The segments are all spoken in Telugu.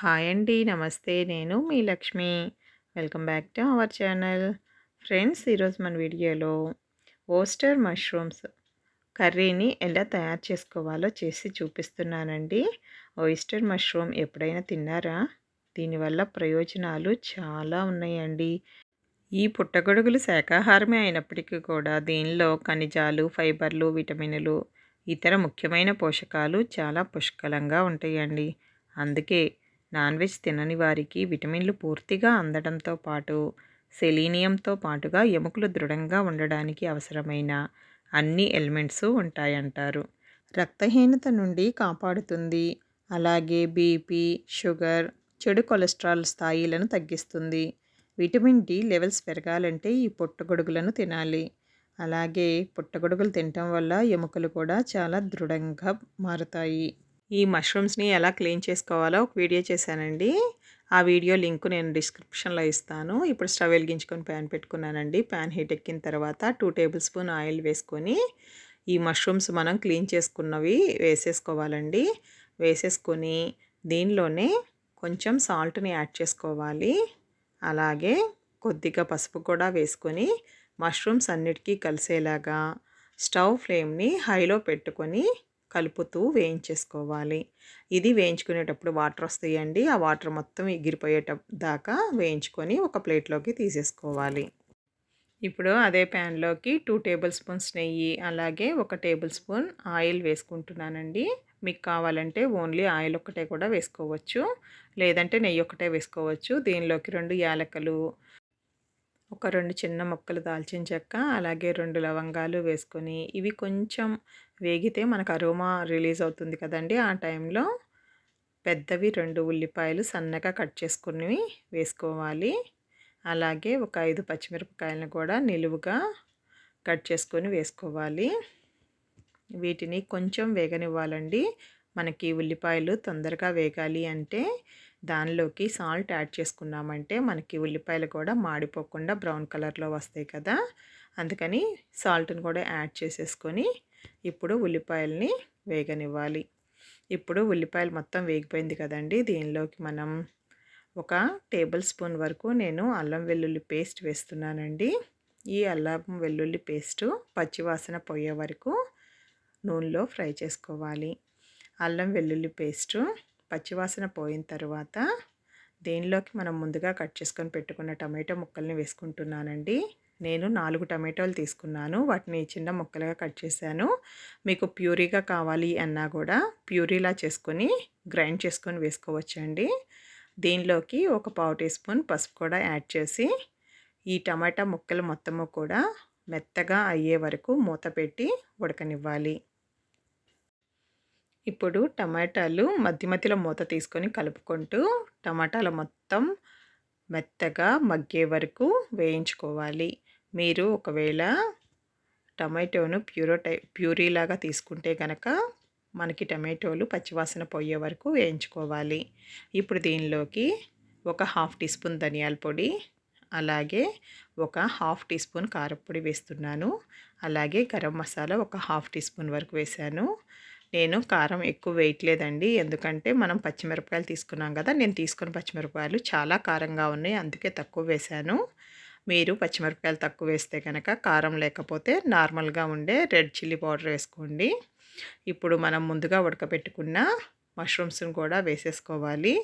హాయ్ అండి. నమస్తే. నేను మీ Lakshmi. Welcome back to our channel. Friends ఈరోజు మన వీడియోలో ఓస్టర్ మష్రూమ్స్ కర్రీని ఎలా తయారు చేసుకోవాలో చేసి చూపిస్తున్నానండి. ఓయిస్టర్ మష్రూమ్ ఎప్పుడైనా తిన్నారా? దీనివల్ల ప్రయోజనాలు చాలా ఉన్నాయండి. ఈ పుట్టగొడుగులు శాకాహారమే అయినప్పటికీ కూడా దీనిలో ఖనిజాలు ఫైబర్లు విటమిన్లు ఇతర ముఖ్యమైన పోషకాలు చాలా పుష్కలంగా ఉంటాయండి. అందుకే నాన్ వెజ్ తినని వారికి విటమిన్లు పూర్తిగా అందడంతో పాటు సెలీనియంతో పాటుగా ఎముకలు దృఢంగా ఉండడానికి అవసరమైన అన్ని ఎలిమెంట్స్ ఉంటాయంటారు. రక్తహీనత నుండి కాపాడుతుంది. అలాగే బీపీ షుగర్ చెడు కొలెస్ట్రాల్ స్థాయిలను తగ్గిస్తుంది. విటమిన్ డి లెవెల్స్ పెరగాలంటే ఈ పుట్టగొడుగులను తినాలి. అలాగే పుట్టగొడుగులు తినటం వల్ల ఎముకలు కూడా చాలా దృఢంగా మారుతాయి. ఈ మష్రూమ్స్ని ఎలా క్లీన్ చేసుకోవాలో ఒక వీడియో చేశానండి. ఆ వీడియో లింక్ నేను డిస్క్రిప్షన్లో ఇస్తాను. ఇప్పుడు స్టవ్ వెలిగించుకొని ప్యాన్ పెట్టుకున్నానండి. ప్యాన్ హీట్ ఎక్కిన తర్వాత టూ టేబుల్ స్పూన్ ఆయిల్ వేసుకొని ఈ మష్రూమ్స్ మనం క్లీన్ చేసుకున్నవి వేసేసుకోవాలండి. వేసేసుకొని దీనిలోనే కొంచెం సాల్ట్ని యాడ్ చేసుకోవాలి. అలాగే కొద్దిగా పసుపు కూడా వేసుకొని మష్రూమ్స్ అన్నిటికీ కలిసేలాగా స్టవ్ ఫ్లేమ్ని హైలో పెట్టుకొని కలుపుతూ వేయించేసుకోవాలి. ఇది వేయించుకునేటప్పుడు వాటర్ వస్తాయండి. ఆ వాటర్ మొత్తం ఎగిరిపోయేట దాకా వేయించుకొని ఒక ప్లేట్లోకి తీసేసుకోవాలి. ఇప్పుడు అదే ప్యాన్లోకి టూ టేబుల్ స్పూన్స్ నెయ్యి అలాగే ఒక టేబుల్ స్పూన్ ఆయిల్ వేసుకుంటున్నానండి. మీకు కావాలంటే ఓన్లీ ఆయిల్ ఒక్కటే కూడా వేసుకోవచ్చు. లేదంటే నెయ్యి ఒక్కటే వేసుకోవచ్చు. దీనిలోకి రెండు యాలకలు ఒక రెండు చిన్న ముక్కలు దాల్చిన చెక్క అలాగే రెండు లవంగాలు వేసుకొని ఇవి కొంచెం వేగితే మనకు అరోమా రిలీజ్ అవుతుంది కదండి ఆ టైంలో. పెద్దవి రెండు ఉల్లిపాయలు సన్నగా కట్ చేసుకుని వేసుకోవాలి. అలాగే ఒక ఐదు పచ్చిమిరపకాయలను కూడా నిలువుగా కట్ చేసుకొని వేసుకోవాలి. వీటిని కొంచెం వేగనివ్వాలండి. మనకి ఉల్లిపాయలు తొందరగా వేగాలి అంటే దానిలోకి సాల్ట్ యాడ్ చేసుకున్నామంటే మనకి ఉల్లిపాయలు కూడా మాడిపోకుండా బ్రౌన్ కలర్లో వస్తాయి కదా! అందుకని సాల్ట్ని కూడా యాడ్ చేసేసుకొని ఇప్పుడు ఉల్లిపాయలని వేగనివ్వాలి. ఇప్పుడు ఉల్లిపాయలు మొత్తం వేగిపోయింది కదండి! దీనిలోకి మనం ఒక టేబుల్ స్పూన్ వరకు నేను అల్లం వెల్లుల్లి పేస్ట్ వేస్తున్నానండి. ఈ అల్లం వెల్లుల్లి పేస్టు పచ్చివాసన పోయే వరకు నూనెలో ఫ్రై చేసుకోవాలి. అల్లం వెల్లుల్లి పేస్టు పచ్చివాసన పోయిన తర్వాత దీనిలోకి మనం ముందుగా కట్ చేసుకొని పెట్టుకున్న టమాటో ముక్కల్ని వేసుకుంటున్నానండి. నేను నాలుగు టమాటోలు తీసుకున్నాను. వాటిని చిన్న ముక్కలుగా కట్ చేశాను. మీకు ప్యూరీగా కావాలి అన్నా కూడా ప్యూరీలా చేసుకొని గ్రైండ్ చేసుకొని వేసుకోవచ్చండి. దీనిలోకి ఒక పావు టీ స్పూన్ పసుపు కూడా యాడ్ చేసి ఈ టమాటా ముక్కలు మొత్తము కూడా మెత్తగా అయ్యే వరకు మూత పెట్టి ఉడకనివ్వాలి. ఇప్పుడు టమాటాలు మధ్య మధ్యలో మూత తీసుకొని కలుపుకుంటూ టమాటాలు మొత్తం మెత్తగా మగ్గే వరకు వేయించుకోవాలి. మీరు ఒకవేళ టమాటోను ప్యూరో టై ప్యూరీలాగా తీసుకుంటే కనుక మనకి టమాటోలు పచ్చివాసన పోయే వరకు వేయించుకోవాలి. ఇప్పుడు దీనిలోకి ఒక హాఫ్ టీ స్పూన్ ధనియాల పొడి అలాగే ఒక హాఫ్ టీ స్పూన్ కారపొడి వేస్తున్నాను. అలాగే గరం మసాలా ఒక హాఫ్ టీ స్పూన్ వరకు వేశాను. నేను కారం ఎక్కువ వేయట్లేదండి. ఎందుకంటే మనం పచ్చిమిరపకాయలు తీసుకున్నాం కదా నేను తీసుకున్న పచ్చిమిరపకాయలు చాలా కారంగా ఉన్నాయి. అందుకే తక్కువ వేశాను. మీరు పచ్చిమిరపకాయలు తక్కువ వేస్తే కనుక కారం లేకపోతే నార్మల్గా ఉండే రెడ్ చిల్లీ పౌడర్ వేసుకోండి. ఇప్పుడు మనం ముందుగా ఉడకబెట్టుకున్న మష్రూమ్స్ని కూడా వేసేసుకోవాలి.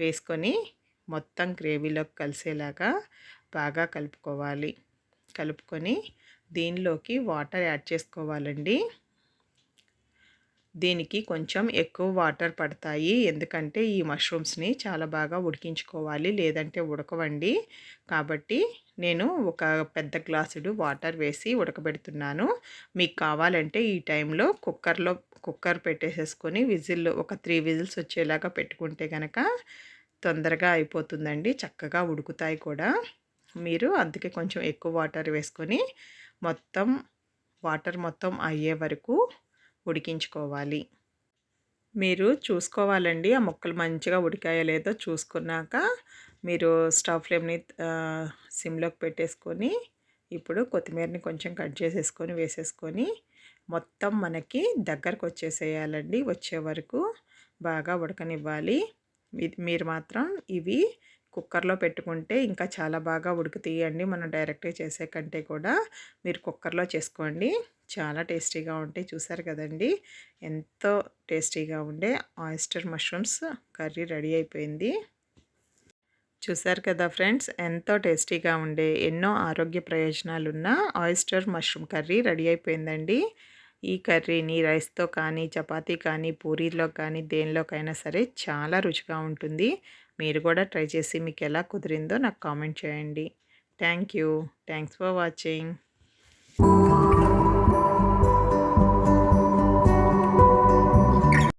వేసుకొని మొత్తం గ్రేవీలోకి కలిసేలాగా బాగా కలుపుకోవాలి. కలుపుకొని దీనిలోకి వాటర్ యాడ్ చేసుకోవాలండి. దీనికి కొంచెం ఎక్కువ వాటర్ పడతాయి. ఎందుకంటే ఈ మష్రూమ్స్ని చాలా బాగా ఉడికించుకోవాలి. లేదంటే ఉడకవండి. కాబట్టి నేను ఒక పెద్ద గ్లాసుడు వాటర్ వేసి ఉడకబెడుతున్నాను. మీకు కావాలంటే ఈ టైంలో కుక్కర్లో కుక్కర్ పెట్టేసేసుకొని విజిల్ ఒక త్రీ విజిల్స్ వచ్చేలాగా పెట్టుకుంటే కనుక తొందరగా అయిపోతుందండి. చక్కగా ఉడుకుతాయి కూడా. మీరు అందుకే కొంచెం ఎక్కువ వాటర్ వేసుకొని మొత్తం వాటర్ మొత్తం అయ్యే వరకు ఉడికించుకోవాలి. మీరు చూసుకోవాలండి. ఆ ముక్కలు మంచిగా ఉడికాయో లేదో చూసుకున్నాక మీరు స్టవ్ ఫ్లేమ్ని సిమ్లోకి పెట్టేసుకొని ఇప్పుడు కొత్తిమీరని కొంచెం కట్ చేసేసుకొని వేసేసుకొని మొత్తం మనకి దగ్గరకు వచ్చేసేయాలండి. వచ్చే వరకు బాగా ఉడకనివ్వాలి. ఇది మీరు మాత్రం ఇవి కుక్కర్లో పెట్టుకుంటే ఇంకా చాలా బాగా ఉడుకుతాయండి. మనం డైరెక్ట్గా చేసే కంటే కూడా మీరు కుక్కర్లో చేసుకోండి. చాలా టేస్టీగా ఉంటాయి చూసారు కదండి. ఎంతో టేస్టీగా ఉండే ఆయిస్టర్ మష్రూమ్స్ కర్రీ రెడీ అయిపోయింది. చూసారు కదా ఫ్రెండ్స్ ఎంతో టేస్టీగా ఉండే ఎన్నో ఆరోగ్య ప్రయోజనాలున్న ఆయిస్టర్ మష్రూమ్ కర్రీ రెడీ అయిపోయిందండి. ఈ కర్రీని రైస్తో కానీ చపాతీ కానీ పూరీలో కానీ దేనిలోకైనా సరే చాలా రుచిగా ఉంటుంది. మీరు కూడా ట్రై చేసి మీకు ఎలా కుదిరిందో నాకు కామెంట్ చేయండి. Thank you. Thanks for watching.